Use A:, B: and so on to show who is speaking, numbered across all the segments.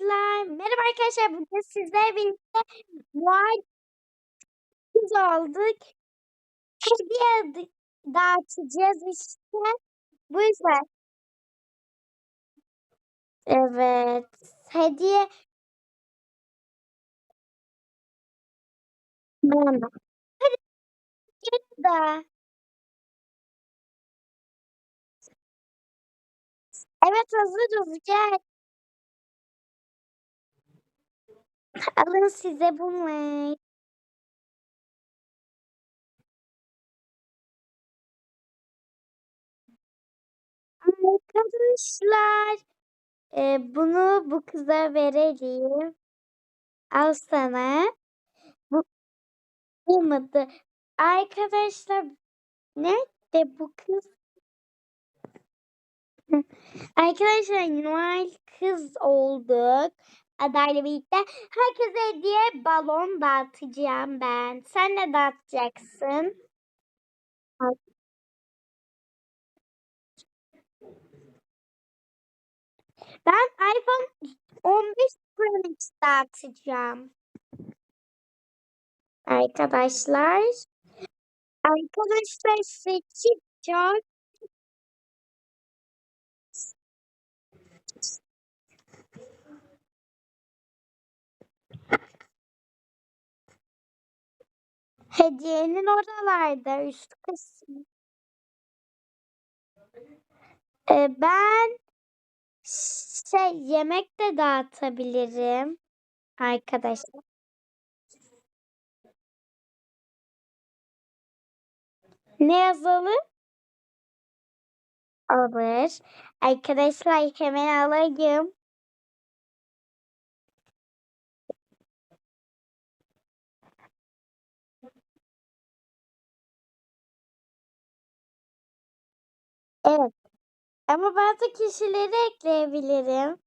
A: Arkadaşlar, merhaba arkadaşlar. Bugün sizlerle birlikte Noel kız aldık. Hediye dağıtacağız işte. Bu yüzden. Evet. Hediye de. Hadi gelin de. Evet hazırız. Gel. Alın size bunlar. Arkadaşlar, e, bunu bu kıza verelim. Al sana. Bu olmadı. Arkadaşlar, nerede bu kız? Arkadaşlar Noel kız olduk. Adayla birlikte. Herkese hediye balon dağıtacağım ben. Sen ne dağıtacaksın? Ben iPhone 15 Pro Max dağıtacağım. Arkadaşlar. Arkadaşlar seçim çok hediyenin oralarda üst kısmı. Ee, ben şey yemek de dağıtabilirim arkadaşlar. Ne yazalım? Olur. Arkadaşlar hemen alayım. Evet. Ama bazı kişileri ekleyebilirim.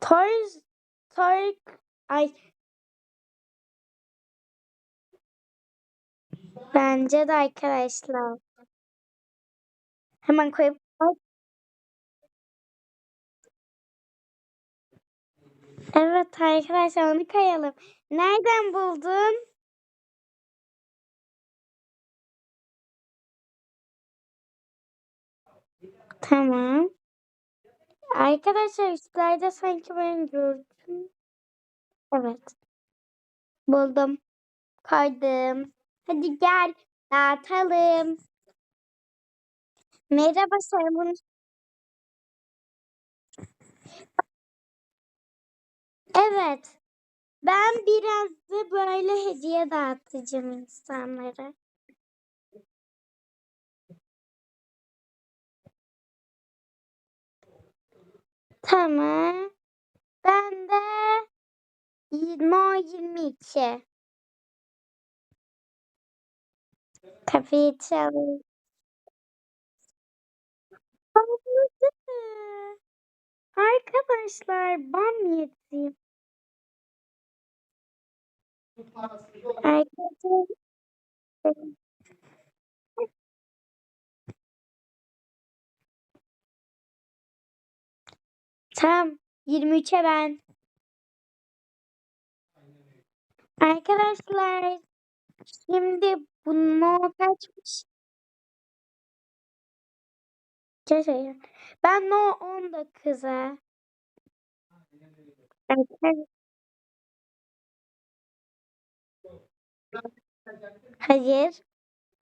A: Toys, toy, ay. Bence de arkadaşlar. Hemen koyup Evet arkadaşlar onu koyalım. Nereden buldun? Tamam. Arkadaşlar üstlerde sanki ben gördüm. Evet. Buldum. Koydum. Hadi gel dağıtalım. Merhaba sen bunu. Evet. Ben biraz da böyle hediye dağıtacağım insanlara. Tamam. Ben de No 22. Kapıyı çalayım. Arkadaşlar mi yeteyim? Arkadaşlar. Tamam. 23'e ben. Arkadaşlar. Şimdi bu no kaçmış? Gerçekten. Ben no 19'a. Evet. Hayır.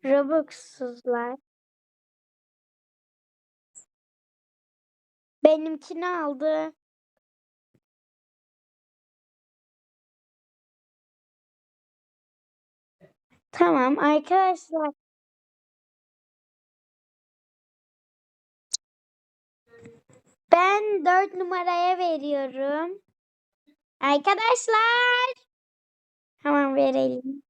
A: Robux'suzlar. Benimkini aldı. Tamam arkadaşlar. Ben 4 numaraya veriyorum. Arkadaşlar. Hemen verelim.